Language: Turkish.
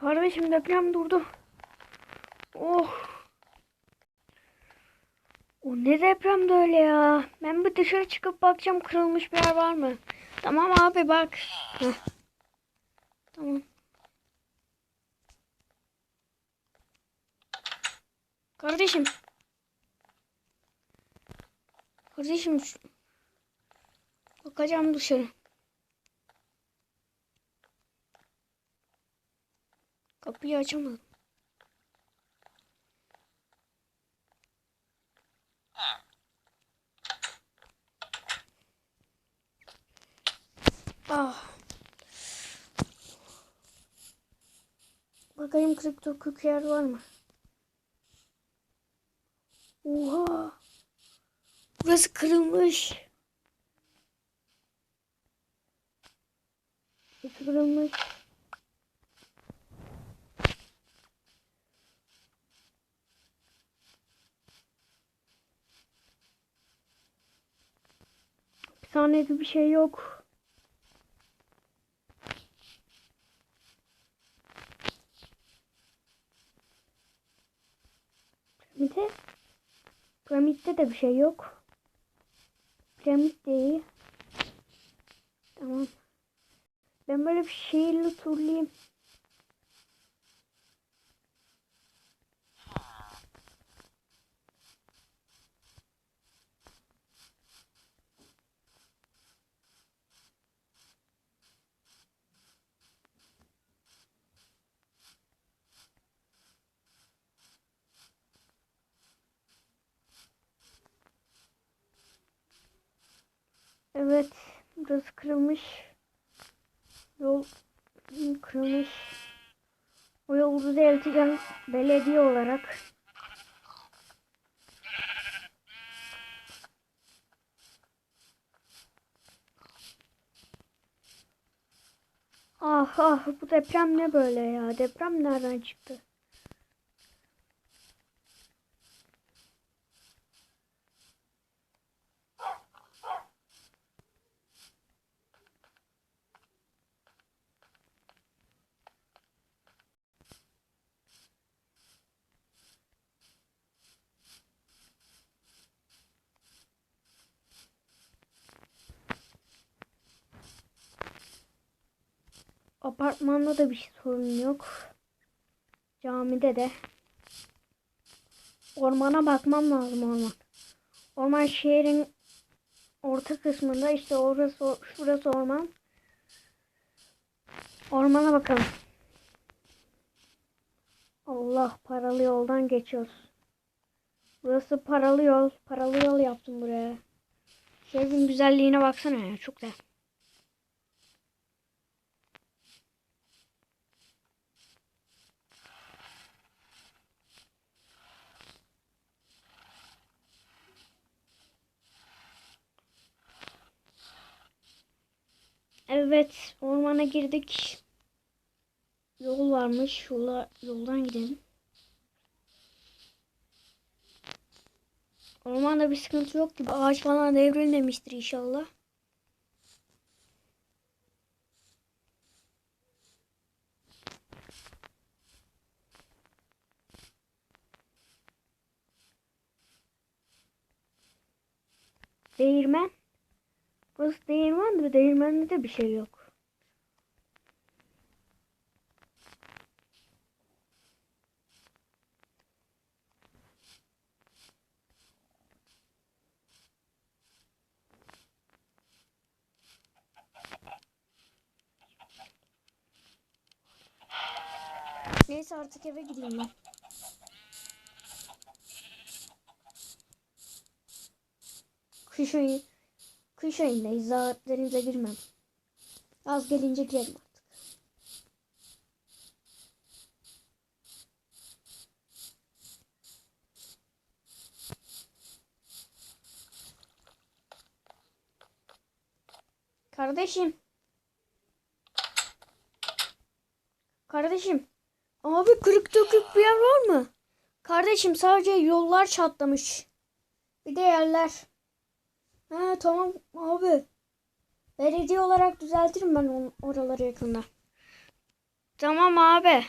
Kardeşim deprem durdu. Oh. O ne deprem de öyle ya. Ben bir dışarı çıkıp bakacağım kırılmış bir yer var mı? Tamam abi bak. Tamam. Kardeşim. Kardeşim bakacağım dışarı. Kapıyı açamadım. Ah. Bakayım kripto kök yer var mı? Oha. Burası kırılmış. Kırılmış. Hapishanede bir şey yok. Piramide? Piramitte de bir şey yok. Piramit de. Tamam. Ben böyle bir şehirli turlayayım. Evet. Burası kırılmış. Yol kırılmış. O yolu düzelteceğim belediye olarak. Ah ah bu deprem ne böyle ya? Deprem nereden çıktı? Apartmanda da bir şey sorun yok. Camide de. Ormana bakmam lazım orman. Orman şehrin orta kısmında işte orası şurası orman. Ormana bakalım. Allah paralı yoldan geçiyoruz. Burası paralı yol. Paralı yol yaptım buraya. Şehrin güzelliğine baksana ya. Çok da. Evet, ormana girdik. Yol varmış. Yola, yoldan gidelim. Ormanda bir sıkıntı yok gibi. Ağaç falan devrilmemiştir inşallah. Değirmen. Burası değirmen de değirmende de bir şey yok. Neyse artık eve gideyim ben. Kış ayı, kış ayındayız. Daha girmem. Az gelince girelim artık. Kardeşim. Kardeşim. Abi kırık dökük bir yer var mı? Kardeşim sadece yollar çatlamış. Bir de yerler. Ha tamam abi. Belediye olarak düzeltirim ben oraları yakında. Tamam abi.